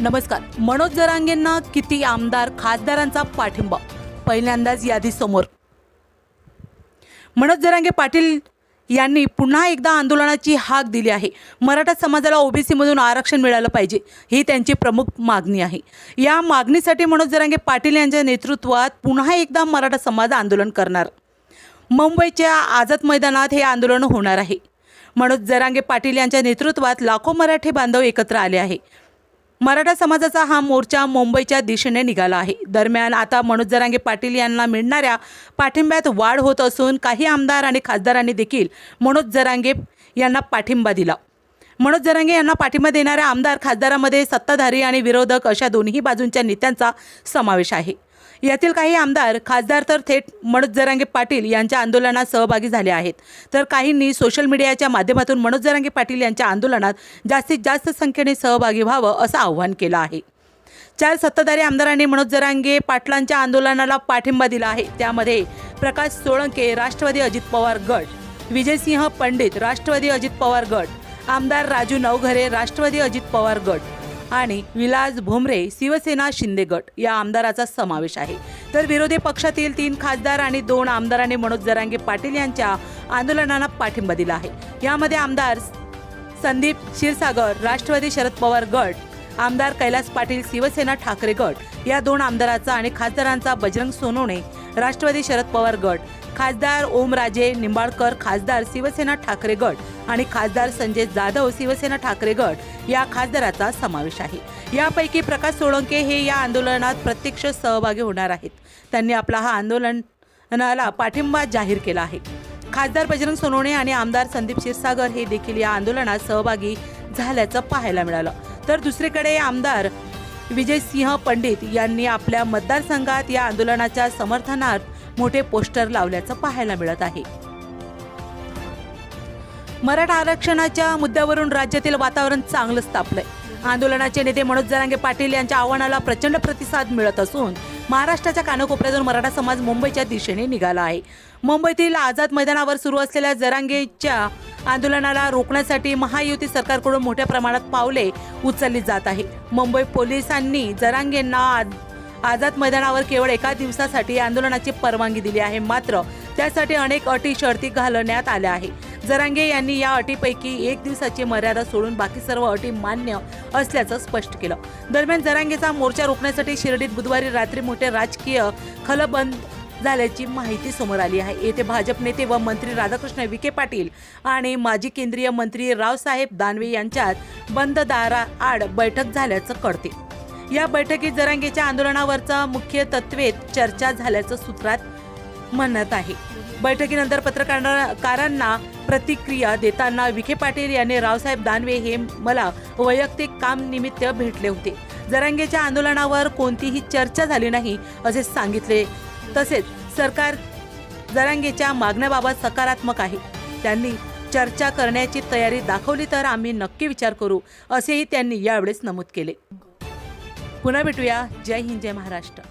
नमस्कार. मनोज जरांगेंना किती आमदार खासदारांचा पाठिंबा? पहिल्यांदाच यादी समोर. मनोज जरांगे पाटील यांनी पुन्हा एकदा आंदोलनाची हाक दिली आहे. मराठा समाजाला ओबीसीमधून आरक्षण मिळालं पाहिजे ही त्यांची प्रमुख मागणी आहे. या मागणीसाठी मनोज जरांगे पाटील यांच्या नेतृत्वात पुन्हा एकदा मराठा समाज आंदोलन करणार. मुंबईच्या आझाद मैदानात हे आंदोलन होणार आहे. मनोज जरांगे पाटील यांच्या नेतृत्वात लाखो मराठी बांधव एकत्र आले आहे. मराठा समाजाचा हा मोर्चा मुंबईच्या दिशेने निघाला आहे. दरम्यान आता मनोज जरांगे पाटील यांना मिळणाऱ्या पाठिंब्यात वाढ होत असून काही आमदार आणि खासदारांनी देखील मनोज जरांगे यांना पाठिंबा दिला. मनोज जरांगे यांना पाठिंबा देणाऱ्या आमदार खासदारामध्ये सत्ताधारी आणि विरोधक अशा दोन्ही बाजूंच्या नेत्यांचा समावेश आहे. यातील काही आमदार खासदार तर थेट मनोज जरांगे पाटील यांच्या आंदोलनात सहभागी झाले आहेत. तर काहींनी सोशल मीडियाच्या माध्यमातून मनोज जरांगे पाटील यांच्या आंदोलनात जास्तीत जास्त संख्येने सहभागी व्हावं असं आव्हान केलं आहे. चार सत्ताधारी आमदारांनी मनोज जरांगे पाटलांच्या आंदोलनाला पाठिंबा दिला आहे. त्यामध्ये प्रकाश सोळंके राष्ट्रवादी अजित पवार गट विजयसिंह पंडित राष्ट्रवादी अजित पवार गट आमदार राजू नवघरे राष्ट्रवादी अजित पवार गट आणि विलास भोमरे शिवसेना शिंदे गट या आमदाराचा समावेश आहे. तर विरोधी पक्षातील तीन खासदार आणि दोन आमदारांनी मनोज जरांगे पाटील यांच्या आंदोलनाला पाठिंबा दिला आहे. यामध्ये आमदार संदीप क्षीरसागर राष्ट्रवादी शरद पवार गट आमदार कैलास पाटील शिवसेना ठाकरे गट या दोन आमदारांचा आणि खासदारांचा बजरंग सोनवणे राष्ट्रवादी शरद पवार गट खासदार ओमराजे निंबाळकर खासदार शिवसेना ठाकरे गट आणि खासदार संजय जाधव शिवसेना ठाकरे गट या खासदाराचा समावेश आहे. यापैकी प्रकाश सोळंके हे या आंदोलनात प्रत्यक्ष सहभागी होणार आहेत. त्यांनी आपला हा आंदोलनाला पाठिंबा जाहीर केला आहे. खासदार बजरंग सोनवणे आणि आमदार संदीप क्षीरसागर हे देखील या आंदोलनात सहभागी झाल्याचं पाहायला मिळालं. तर दुसरीकडे आमदार विजयसिंह पंडित यांनी आपल्या मतदारसंघात या आंदोलनाच्या समर्थनार्थ मोठे पोस्टर लावल्याचं पाहायला मिळत आहे. मराठा आरक्षणाच्या मुद्द्यावरून राज्यातील वातावरण चांगलंच तापलंय. आंदोलनाचे नेते मनोज जरांगे पाटील यांच्या आव्हानाला प्रचंड प्रतिसाद मिळत असून महाराष्ट्राच्या कानाकोपऱ्यातून मराठा समाज मुंबईच्या दिशेने निघाला आहे. मुंबईतील आझाद मैदानावर सुरू असलेल्या जरांगेच्या आंदोलनाला रोखण्यासाठी महायुती सरकारकडून मोठ्या प्रमाणात पावले उचलली जात आहे मुंबई पोलिसांनी जरांगेंना आझाद मैदानावर केवळ एका दिवसासाठी आंदोलनाची परवानगी दिली आहे मात्र त्यासाठी अनेक अटी शर्ती घालण्यात आल्या आहे. जरांगे यांनी या अटीपैकी एक दिवसाची मर्यादा सोडून बाकी सर्व अटी मान्य असल्याचं स्पष्ट केलं. दरम्यान जरांगेचा मोर्चा रोखण्यासाठी शिर्डीत बुधवारी रात्री मोठे राजकीय खलबंद झाल्याची माहिती समोर आली आहे. येथे भाजप नेते व मंत्री राधाकृष्ण विखे पाटील आणि माजी केंद्रीय मंत्री रावसाहेब दानवे यांच्यात बंद दाराआड बैठक झाल्याचं कळते. या बैठकीत जरांगेच्या आंदोलनावरचा मुख्य तत्वेत चर्चा झाल्याचं सूत्रात म्हणत आहे. बैठकीनंतर पत्रकारांना प्रतिक्रिया देताना विखे पाटील यांनी रावसाहेब दानवे हे मला वैयक्तिक काम निमित्त भेटले होते. जरांगेच्या आंदोलनावर कोणतीही चर्चा झाली नाही असे सांगितले. तसेच सरकार जरांगेच्या मागण्याबाबत सकारात्मक आहे. त्यांनी चर्चा करण्याची तयारी दाखवली तर आम्ही नक्की विचार करू असेही त्यांनी यावेळेस नमूद केले. पुन्हा भेटूया. जय हिंद जय महाराष्ट्र.